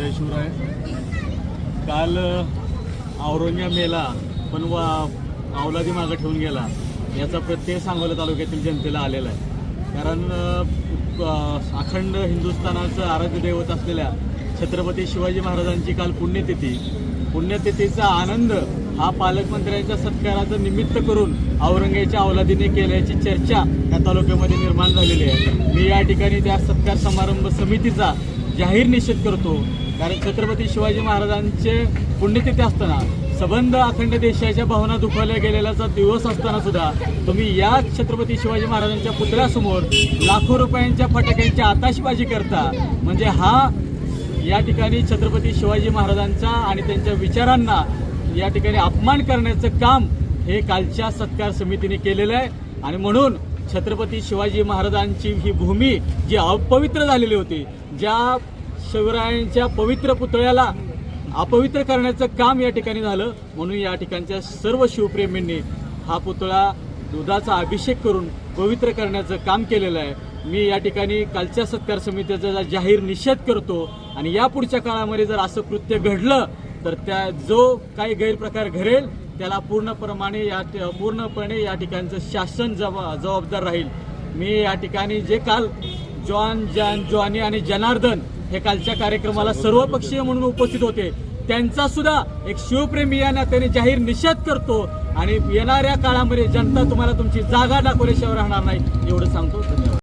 जय शिवराय काल औरंग्या मेला पण वा अवलादी मागं ठेवून गेला. याचा प्रत्यय सांगोला तालुक्यातील जनतेला आलेला आहे. कारण अखंड हिंदुस्थानाचं आराध्य दैवत असलेल्या छत्रपती शिवाजी महाराजांची काल पुण्यतिथी. पुण्यतिथीचा आनंद हा पालकमंत्र्यांच्या सत्काराचं निमित्त करून औरंग्याच्या अवलादीने केल्याची चर्चा या तालुक्यामध्ये निर्माण झालेली आहे. मी या ठिकाणी त्या सत्कार समारंभ समितीचा जाहीर निषेध करतो. कारण छत्रपती शिवाजी महाराजांचे पुण्यतिथी असताना सबंध अखंड देशाच्या भावना दुखावल्या गेलेल्याचा दिवस असताना सुद्धा तुम्ही या छत्रपती शिवाजी महाराजांच्या पुतळ्यासमोर लाखो रुपयांच्या फटाक्यांची आताशबाजी करता. म्हणजे हा या ठिकाणी छत्रपती शिवाजी महाराजांचा आणि त्यांच्या विचारांना या ठिकाणी अपमान करण्याचं काम हे कालच्या सत्कार समितीने केलेलं आहे. आणि म्हणून छत्रपती शिवाजी महाराजांची ही भूमी जी अपवित्र झालेली होती ज्या शिवरायांच्या पवित्र पुतळ्याला अपवित्र करण्याचं काम या ठिकाणी झालं. म्हणून या ठिकाणच्या सर्व शिवप्रेमींनी हा पुतळा दुधाचा अभिषेक करून पवित्र करण्याचं काम केलेलं आहे. मी या ठिकाणी कालच्या सत्कार समितीचा जाहीर निषेध करतो आणि या पुढच्या काळामध्ये जर असं कृत्य घडलं तर त्या जो काही गैरप्रकार घडेल त्याला पूर्णप्रमाणे या पूर्णपणे या ठिकाणचं शासन जबा जबाबदार राहील. मी या ठिकाणी जे काल जॉन जॉन जॉनी आणि जनार्दन हे कालच्या कार्यक्रमाला सर्वपक्षीय म्हणून उपस्थित होते. त्यांचा सुद्धा एक शिवप्रेमी या नात्याने जाहीर निषेध करतो आणि येणाऱ्या काळामध्ये जनता तुम्हाला तुमची जागा दाखवल्याशिवाय राहणार नाही. एवढं सांगतो. धन्यवाद.